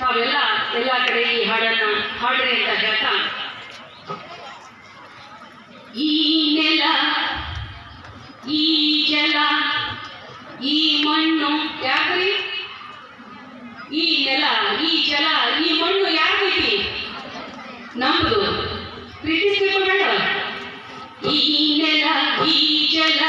ತಾವೆಲ್ಲ ಎಲ್ಲ ಕಡೆ ಈ ಹಾಡನ್ನ ಹಾಡ್ರಿ ಅಂತ ಹೇಳ್ತಾ, ಈ ನೆಲ, ಈ ಜಲ, ಈ ಮಣ್ಣು ಯಾಕ್ರಿ? ಈ ನೆಲ, ಈ ಜಲ, ಈ ಮಣ್ಣು ಯಾಕೈತಿ ನಮ್ದು. ಪ್ರೀತಿಸ್ಬೇಕು ಮೇಡಮ್ ಈ ನೆಲ, ಈ ಜಲ